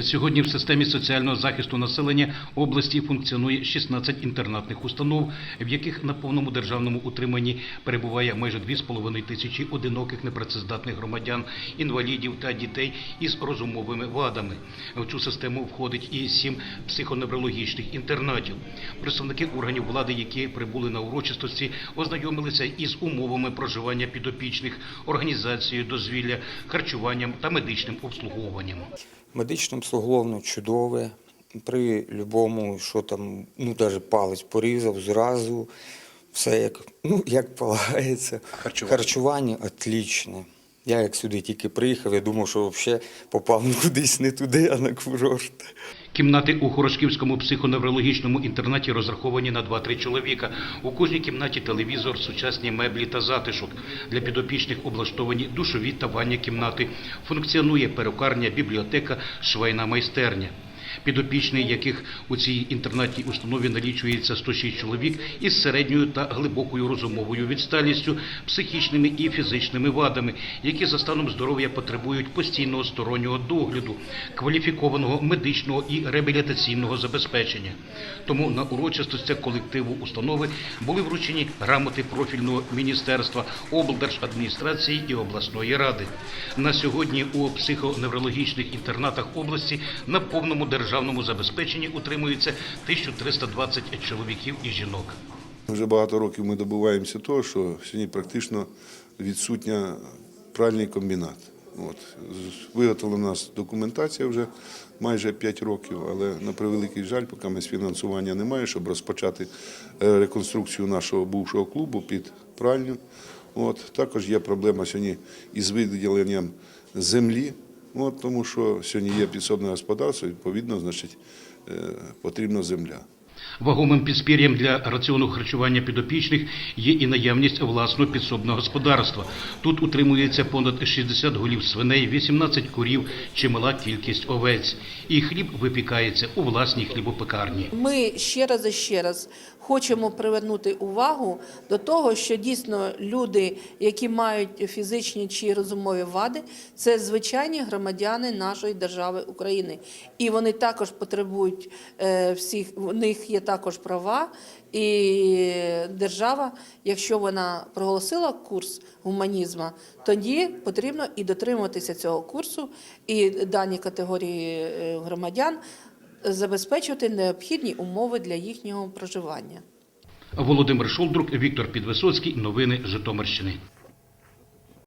Сьогодні в системі соціального захисту населення області функціонує 16 інтернатних установ, в яких на повному державному утриманні перебуває майже 2,5 тисячі одиноких непрацездатних громадян, інвалідів та дітей із розумовими вадами. В цю систему входить і сім психоневрологічних інтернатів. Представники органів влади, які прибули на урочистості, ознайомилися із умовами проживання підопічних, організацією дозвілля, харчуванням та медичним обслуговуванням. Медичне обслуговування чудове. При будь-якому, що там, ну навіть палець порізав, зразу все як, ну, як полагається. Харчування? Харчування отлічне. Я як сюди тільки приїхав, я думав, що взагалі попав ну, кудись не туди, а на курорт. Кімнати у Хорошківському психоневрологічному інтернаті розраховані на 2-3 чоловіка. У кожній кімнаті телевізор, сучасні меблі та затишок. Для підопічних облаштовані душові та ванні кімнати. Функціонує перукарня, бібліотека, швейна майстерня. Підопічний, яких у цій інтернатній установі налічується 106 чоловік із середньою та глибокою розумовою відсталістю, психічними і фізичними вадами, які за станом здоров'я потребують постійного стороннього догляду, кваліфікованого медичного і реабілітаційного забезпечення. Тому на урочистостях колективу установи були вручені грамоти профільного міністерства, облдержадміністрації і обласної ради. На сьогодні у психоневрологічних інтернатах області на повному державному забезпеченні утримується 1320 чоловіків і жінок. Вже багато років ми добуваємося того, що сьогодні практично відсутня пральний комбінат. От. Виготовлена у нас документація вже майже 5 років, але на превеликий жаль, поки ми фінансування немає, щоб розпочати е, реконструкцію нашого бувшого клубу під пральню. От. Також є проблема сьогодні із виділенням землі, от, тому що сьогодні є підсобне господарство, відповідно, значить, е, потрібна земля. Вагомим підспір'ям для раціону харчування підопічних є і наявність власного підсобного господарства. Тут утримується понад 60 голів свиней, 18 курів, чимала кількість овець. І хліб випікається у власній хлібопекарні. Ми ще раз і ще раз хочемо привернути увагу до того, що дійсно люди, які мають фізичні чи розумові вади, це звичайні громадяни нашої держави України, і вони також потребують е, всіх. В них є також права. І держава, якщо вона проголосила курс гуманізму, тоді потрібно і дотримуватися цього курсу, і дані категорії е, громадян забезпечувати необхідні умови для їхнього проживання. Володимир Шолдрук, Віктор Підвисоцький. Новини Житомирщини.